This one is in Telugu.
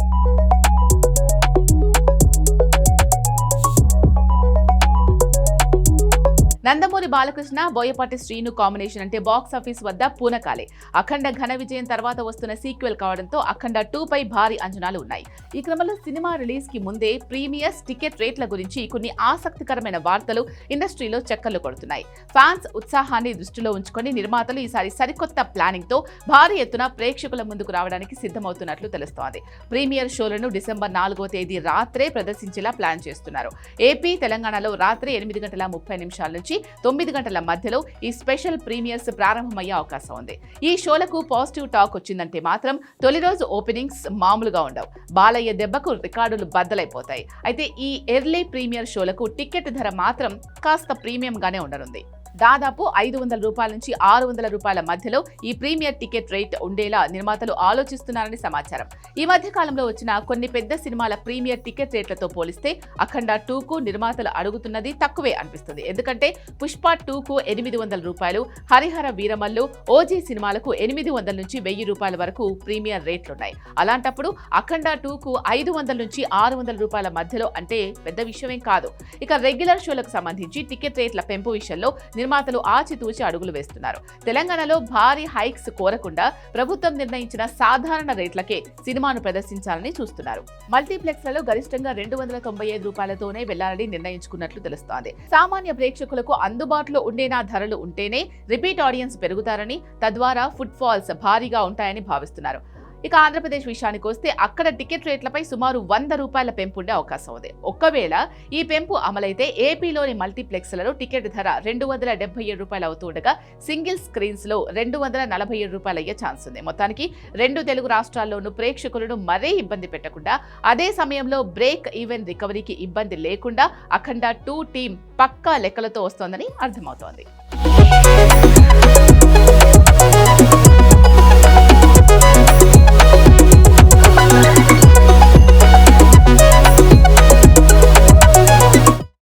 thank you Nandamuri Balakrishna Boyapati Srinu combination అంటే బాక్స్ ఆఫీస్ వద్ద పూనకాలే. అఖండ ఘన విజయం తర్వాత వస్తున్న సీక్వెల్ కావడంతో అఖండ టూ పై భారీ అంచనాలు ఉన్నాయి. ఈ క్రమంలో సినిమా రిలీజ్కి ముందే ప్రీమియర్స్ టికెట్ రేట్ల గురించి కొన్ని ఆసక్తికరమైన వార్తలు ఇండస్ట్రీలో చక్కర్లు కొడుతున్నాయి. ఫ్యాన్స్ ఉత్సాహాన్ని దృష్టిలో ఉంచుకొని నిర్మాతలు ఈసారి సరికొత్త ప్లానింగ్తో భారీ ఎత్తున ప్రేక్షకుల ముందుకు రావడానికి సిద్ధమవుతున్నట్లు తెలుస్తోంది. ప్రీమియర్ షోలను డిసెంబర్ నాలుగో తేదీ రాత్రే ప్రదర్శించేలా ప్లాన్ చేస్తున్నారు. ఏపీ తెలంగాణలో రాత్రి ఎనిమిది గంటల ముప్పై నిమిషాల నుంచి తొమ్మిది గంటల మధ్యలో ఈ స్పెషల్ ప్రీమియర్స్ ప్రారంభమయ్యే అవకాశం ఉంది. ఈ షోలకు పాజిటివ్ టాక్ వచ్చిందంటే మాత్రం తొలి రోజు ఓపెనింగ్స్ మామూలుగా ఉండవు. బాలయ్య దెబ్బకు రికార్డులు బద్దలైపోతాయి. అయితే ఈ ఎర్లీ ప్రీమియర్ షోలకు టికెట్ ధర మాత్రం కాస్త ప్రీమియంగానే ఉండనుంది. దాదాపు ఐదు వందల రూపాయల నుంచి ఆరు వందల రూపాయల మధ్యలో ఈ ప్రీమియర్ టికెట్ రేట్ ఉండేలా నిర్మాతలు ఆలోచిస్తున్నారని సమాచారం. ఈ మధ్య కాలంలో వచ్చిన కొన్ని పెద్ద సినిమాల ప్రీమియర్ టికెట్ రేట్లతో పోలిస్తే అఖండ టూకు నిర్మాతలు అడుగుతున్నది తక్కువే అనిపిస్తుంది. ఎందుకంటే పుష్ప టూకు ఎనిమిది వందల రూపాయలు హరిహర వీరమల్లు ఓజీ సినిమాలకు ఎనిమిది వందల నుంచి వెయ్యి రూపాయల వరకు ప్రీమియర్ రేట్లున్నాయి. అలాంటప్పుడు అఖండ టూకు ఐదు వందల నుంచి ఆరు వందల రూపాయల మధ్యలో అంటే పెద్ద విషయమేం కాదు. ఇక రెగ్యులర్ షోలకు సంబంధించి టికెట్ రేట్ల పెంపు విషయంలో నిర్మాతలు ఆచితూచి అడుగులు వేస్తున్నారు. తెలంగాణలో భారీ హైక్స్ కోరకుండా ప్రభుత్వం నిర్ణయించిన సాధారణ రేట్లకే సినిమాను ప్రదర్శించాలని చూస్తున్నారు. మల్టీప్లెక్స్లలో గరిష్టంగా రెండు వందల తొంభై ఐదు రూపాయలతోనే వెళ్ళాలని నిర్ణయించుకున్నట్లు తెలుస్తోంది. సామాన్య ప్రేక్షకులకు అందుబాటులో ఉండేనా ధరలు ఉంటేనే రిపీట్ ఆడియన్స్ పెరుగుతారని తద్వారా ఫుట్ ఫాల్స్ భారీగా ఉంటాయని భావిస్తున్నారు. ఇక ఆంధ్రప్రదేశ్ విషయానికి వస్తే అక్కడ టికెట్ రేట్లపై సుమారు వంద రూపాయల పెంపు ఉండే అవకాశం ఉంది. ఒక్కవేళ ఈ పెంపు అమలైతే ఏపీలోని మల్టీప్లెక్స్లలో టికెట్ ధర రెండు వందల డెబ్బై ఏడు రూపాయలు అవుతుండగా సింగిల్ స్క్రీన్స్లో రెండు వందల నలభై ఏడు రూపాయలు అయ్యే ఛాన్స్ ఉంది. మొత్తానికి రెండు తెలుగు రాష్ట్రాల్లోనూ ప్రేక్షకులను మరీ ఇబ్బంది పెట్టకుండా అదే సమయంలో బ్రేక్ ఈవెన్ రికవరీకి ఇబ్బంది లేకుండా అఖండ టూ టీం పక్కా లెక్కలతో వస్తోందని అర్థమవుతోంది.